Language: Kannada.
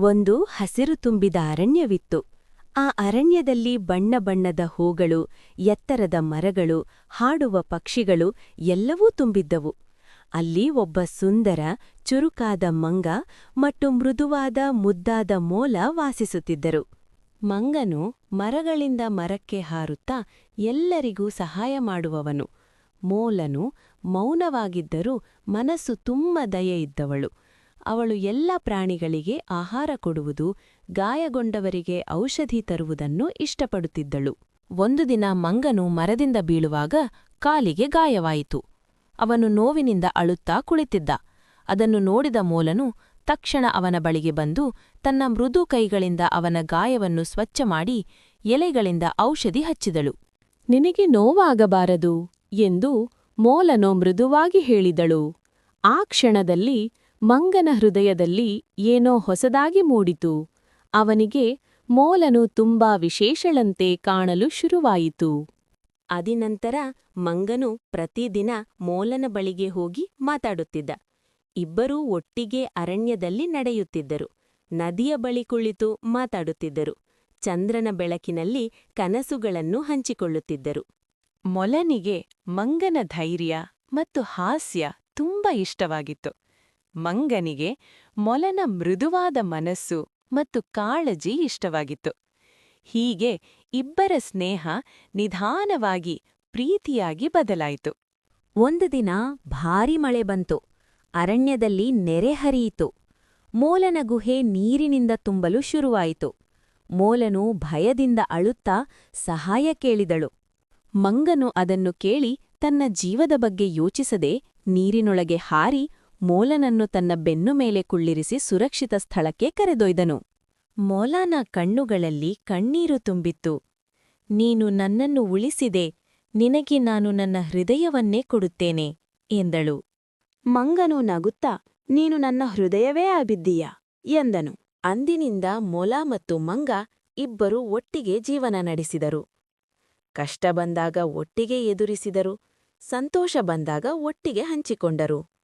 ಒಂದು ಹಸಿರು ತುಂಬಿದ ಅರಣ್ಯವಿತ್ತು. ಆ ಅರಣ್ಯದಲ್ಲಿ ಬಣ್ಣ ಬಣ್ಣದ ಹೂಗಳು, ಎತ್ತರದ ಮರಗಳು, ಹಾಡುವ ಪಕ್ಷಿಗಳು ಎಲ್ಲವೂ ತುಂಬಿದ್ದವು. ಅಲ್ಲಿ ಒಬ್ಬ ಸುಂದರ, ಚುರುಕಾದ ಮಂಗ ಮತ್ತು ಮೃದುವಾದ ಮುದ್ದಾದ ಮೋಲ ವಾಸಿಸುತ್ತಿದ್ದರು. ಮಂಗನು ಮರಗಳಿಂದ ಮರಕ್ಕೆ ಹಾರುತ್ತಾ ಎಲ್ಲರಿಗೂ ಸಹಾಯ ಮಾಡುವವನು. ಮೋಲನು ಮೌನವಾಗಿದ್ದರೂ ಮನಸ್ಸು ತುಂಬ ದಯೆಯಿದ್ದವಳು. ಅವಳು ಎಲ್ಲ ಪ್ರಾಣಿಗಳಿಗೆ ಆಹಾರ ಕೊಡುವುದು, ಗಾಯಗೊಂಡವರಿಗೆ ಔಷಧಿ ತರುವುದನ್ನು ಇಷ್ಟಪಡುತ್ತಿದ್ದಳು. ಒಂದು ದಿನ ಮಂಗನು ಮರದಿಂದ ಬೀಳುವಾಗ ಕಾಲಿಗೆ ಗಾಯವಾಯಿತು. ಅವನು ನೋವಿನಿಂದ ಅಳುತ್ತಾ ಕುಳಿತಿದ್ದ. ಅದನ್ನು ನೋಡಿದ ಮೋಲನು ತಕ್ಷಣ ಅವನ ಬಳಿಗೆ ಬಂದು ತನ್ನ ಮೃದು ಕೈಗಳಿಂದ ಅವನ ಗಾಯವನ್ನು ಸ್ವಚ್ಛ ಮಾಡಿ ಎಲೆಗಳಿಂದ ಔಷಧಿ ಹಚ್ಚಿದಳು. ನಿನಗೆ ನೋವಾಗಬಾರದು ಎಂದು ಮೋಲನು ಮೃದುವಾಗಿ ಹೇಳಿದಳು. ಆ ಕ್ಷಣದಲ್ಲಿ ಮಂಗನ ಹೃದಯದಲ್ಲಿ ಏನೋ ಹೊಸದಾಗಿ ಮೂಡಿತು. ಅವನಿಗೆ ಮೋಲನು ತುಂಬಾ ವಿಶೇಷಳಂತೆ ಕಾಣಲು ಶುರುವಾಯಿತು. ಅದಿನಂತರ ಮಂಗನು ಪ್ರತಿದಿನ ಮೋಲನ ಬಳಿಗೆ ಹೋಗಿ ಮಾತಾಡುತ್ತಿದ್ದ. ಇಬ್ಬರೂ ಒಟ್ಟಿಗೆ ಅರಣ್ಯದಲ್ಲಿ ನಡೆಯುತ್ತಿದ್ದರು. ನದಿಯ ಬಳಿ ಕುಳಿತು ಮಾತಾಡುತ್ತಿದ್ದರು. ಚಂದ್ರನ ಬೆಳಕಿನಲ್ಲಿ ಕನಸುಗಳನ್ನು ಹಂಚಿಕೊಳ್ಳುತ್ತಿದ್ದರು. ಮೊಲನಿಗೆ ಮಂಗನ ಧೈರ್ಯ ಮತ್ತು ಹಾಸ್ಯ ತುಂಬ ಇಷ್ಟವಾಗಿತ್ತು. ಮಂಗನಿಗೆ ಮೊಲನ ಮೃದುವಾದ ಮನಸ್ಸು ಮತ್ತು ಕಾಳಜಿ ಇಷ್ಟವಾಗಿತ್ತು. ಹೀಗೆ ಇಬ್ಬರ ಸ್ನೇಹ ನಿಧಾನವಾಗಿ ಪ್ರೀತಿಯಾಗಿ ಬದಲಾಯಿತು. ಒಂದು ದಿನ ಭಾರಿ ಮಳೆ ಬಂತು. ಅರಣ್ಯದಲ್ಲಿ ನೆರೆ ಹರಿಯಿತು. ಮೋಲನ ಗುಹೆ ನೀರಿನಿಂದ ತುಂಬಲು ಶುರುವಾಯಿತು. ಮೋಲನು ಭಯದಿಂದ ಅಳುತ್ತಾ ಸಹಾಯ ಕೇಳಿದಳು. ಮಂಗನು ಅದನ್ನು ಕೇಳಿ ತನ್ನ ಜೀವದ ಬಗ್ಗೆ ಯೋಚಿಸದೆ ನೀರಿನೊಳಗೆ ಹಾರಿ ಮೋಲನನ್ನು ತನ್ನ ಬೆನ್ನು ಮೇಲೆ ಕುಳ್ಳಿರಿಸಿ ಸುರಕ್ಷಿತ ಸ್ಥಳಕ್ಕೆ ಕರೆದೊಯ್ದನು. ಮೋಲಾನ ಕಣ್ಣುಗಳಲ್ಲಿ ಕಣ್ಣೀರು ತುಂಬಿತ್ತು. ನೀನು ನನ್ನನ್ನು ಉಳಿಸಿದೆ, ನಿನಗೆ ನಾನು ನನ್ನ ಹೃದಯವನ್ನೇ ಕೊಡುತ್ತೇನೆ, ಎಂದಳು. ಮಂಗನು ನಗುತ್ತಾ, ನೀನು ನನ್ನ ಹೃದಯವೇ ಆಬಿದ್ದೀಯ ಎಂದನು. ಅಂದಿನಿಂದ ಮೊಲಾ ಮತ್ತು ಮಂಗ ಇಬ್ಬರು ಒಟ್ಟಿಗೆ ಜೀವನ ನಡೆಸಿದರು. ಕಷ್ಟ ಬಂದಾಗ ಒಟ್ಟಿಗೆ ಎದುರಿಸಿದರು, ಸಂತೋಷ ಬಂದಾಗ ಒಟ್ಟಿಗೆ ಹಂಚಿಕೊಂಡರು.